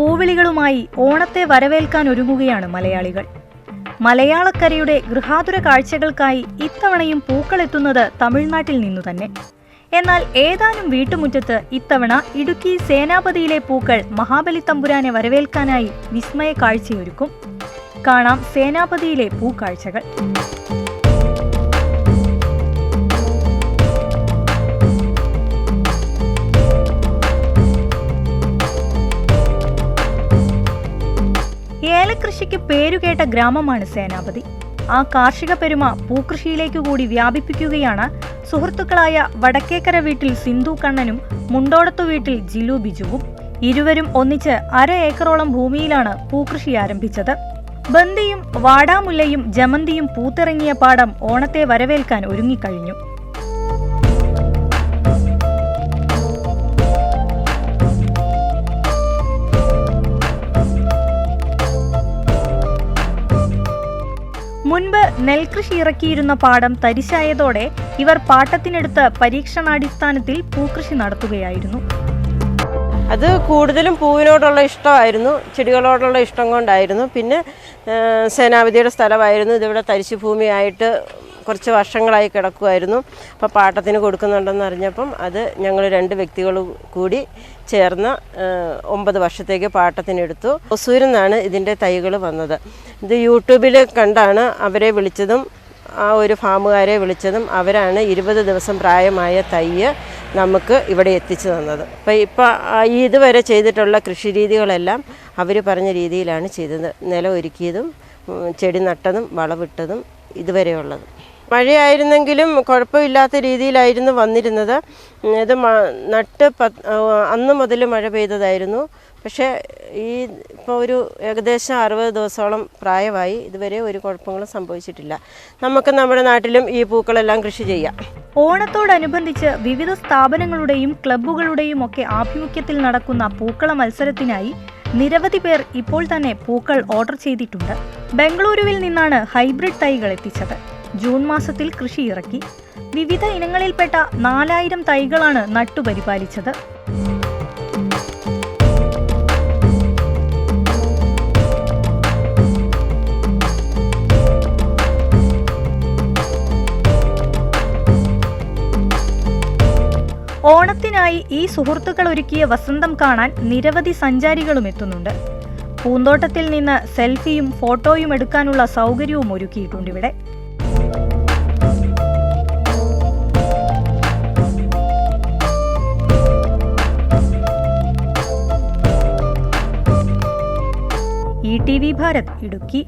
ഓണവിളികളുമായി ഓണത്തെ വരവേൽക്കാൻ ഒരുങ്ങുകയാണ് മലയാളികൾ. മലയാളക്കരയുടെ ഗൃഹാതുര കാഴ്ചകൾക്കായി ഇത്തവണയും പൂക്കളെത്തുന്നത് തമിഴ്നാട്ടിൽ നിന്നു തന്നെ. എന്നാൽ ഏതാനും വീട്ടുമുറ്റത്ത് ഇത്തവണ ഇടുക്കി സേനാപതിയിലെ പൂക്കൾ മഹാബലി തമ്പുരാനെ വരവേൽക്കാനായി വിസ്മയ കാഴ്ചയൊരുക്കും. കാണാം സേനാപതിയിലെ പൂക്കാഴ്ചകൾ. ഏലകൃഷിക്ക് പേരുകേട്ട ഗ്രാമമാണ് സേനാപതി. ആ കാർഷിക പെരുമ പൂക്കൃഷിയിലേക്ക് കൂടി വ്യാപിപ്പിക്കുകയാണ് സുഹൃത്തുക്കളായ വടക്കേക്കര വീട്ടിൽ സിന്ധു കണ്ണനും മുണ്ടോടത്തു വീട്ടിൽ ജിലു ബിജുവും ഇരുവരും ഒന്നിച്ച് അര ഏക്കറോളം ഭൂമിയിലാണ് പൂക്കൃഷി ആരംഭിച്ചത്. ബന്ദിയും വാടാമുല്ലയും ജമന്തിയും പൂത്തിറങ്ങിയ പാടം ഓണത്തെ വരവേൽക്കാൻ ഒരുങ്ങിക്കഴിഞ്ഞു. മുൻപ് നെൽകൃഷി ഇറക്കിയിരുന്ന പാടം തരിശായതോടെ ഇവർ പാട്ടത്തിനെടുത്ത് പരീക്ഷണാടിസ്ഥാനത്തിൽ പൂക്കൃഷി നടത്തുകയായിരുന്നു. അത് കൂടുതലും പൂവിനോടുള്ള ഇഷ്ടമായിരുന്നു ചെടികളോടുള്ള ഇഷ്ടം കൊണ്ടായിരുന്നു. പിന്നെ സേനാപതിയുടെ സ്ഥലമായിരുന്നു. ഇതിവിടെ തരിശു ഭൂമിയായിട്ട് കുറച്ച് വർഷങ്ങളായി കിടക്കുമായിരുന്നു അപ്പോൾ പാട്ടത്തിന് കൊടുക്കുന്നുണ്ടെന്ന് അറിഞ്ഞപ്പം അത് ഞങ്ങൾ രണ്ട് വ്യക്തികൾ കൂടി ചേർന്ന് ഒമ്പത് വർഷത്തേക്ക് പാട്ടത്തിനെടുത്തു. ഒസൂരിൽ നിന്നാണ് ഇതിന്റെ തൈകൾ വന്നത്. ഇത് യൂട്യൂബിൽ കണ്ടാണ് അവരെ വിളിച്ചതും ആ ഒരു ഫാമുകാരെ വിളിച്ചതും അവരാണ് ഇരുപത് ദിവസം പ്രായമായ തയ്യ് നമുക്ക് ഇവിടെ എത്തിച്ചു തന്നത്. അപ്പോൾ ഇപ്പോൾ ഈ ഇതുവരെ ചെയ്തിട്ടുള്ള കൃഷി രീതികളെല്ലാം അവർ പറഞ്ഞ രീതിയിലാണ് ചെയ്തത്. നിലം ഒരുക്കിയതും ചെടി നട്ടതും വളവിട്ടതും ഇതുവരെയുള്ളത്. മഴയായിരുന്നെങ്കിലും കുഴപ്പമില്ലാത്ത രീതിയിലായിരുന്നു വന്നിരുന്നത്. ഇത് നട്ട് അന്ന് മുതൽ മഴ പെയ്തതായിരുന്നു. പക്ഷേ ഈ ഇപ്പോൾ ഒരു ഏകദേശം അറുപത് ദിവസത്തോളം പ്രായമായി ഇതുവരെ ഒരു കുഴപ്പങ്ങളും സംഭവിച്ചിട്ടില്ല. നമുക്ക് നമ്മുടെ നാട്ടിലും ഈ പൂക്കളെല്ലാം കൃഷി ചെയ്യാം. ഓണത്തോടനുബന്ധിച്ച് വിവിധ സ്ഥാപനങ്ങളുടെയും ക്ലബ്ബുകളുടെയും ഒക്കെ ആഭിമുഖ്യത്തിൽ നടക്കുന്ന പൂക്കള മത്സരത്തിനായി നിരവധി പേർ ഇപ്പോൾ തന്നെ പൂക്കൾ ഓർഡർ ചെയ്തിട്ടുണ്ട്. ബംഗളൂരുവിൽ നിന്നാണ് ഹൈബ്രിഡ് തൈകൾ എത്തിച്ചത്. ജൂൺ മാസത്തിൽ കൃഷി ഇറക്കി. വിവിധ ഇനങ്ങളിൽപ്പെട്ട നാലായിരം തൈകളാണ് നട്ടുപരിപാലിച്ചത്. ഓണത്തിനായി ഈ സുഹൃത്തുക്കൾ ഒരുക്കിയ വസന്തം കാണാൻ നിരവധി സഞ്ചാരികളും എത്തുന്നുണ്ട്. പൂന്തോട്ടത്തിൽ നിന്ന് സെൽഫിയും ഫോട്ടോയും എടുക്കാനുള്ള സൗകര്യവും ഒരുക്കിയിട്ടുണ്ട് E T V Bharat Idukki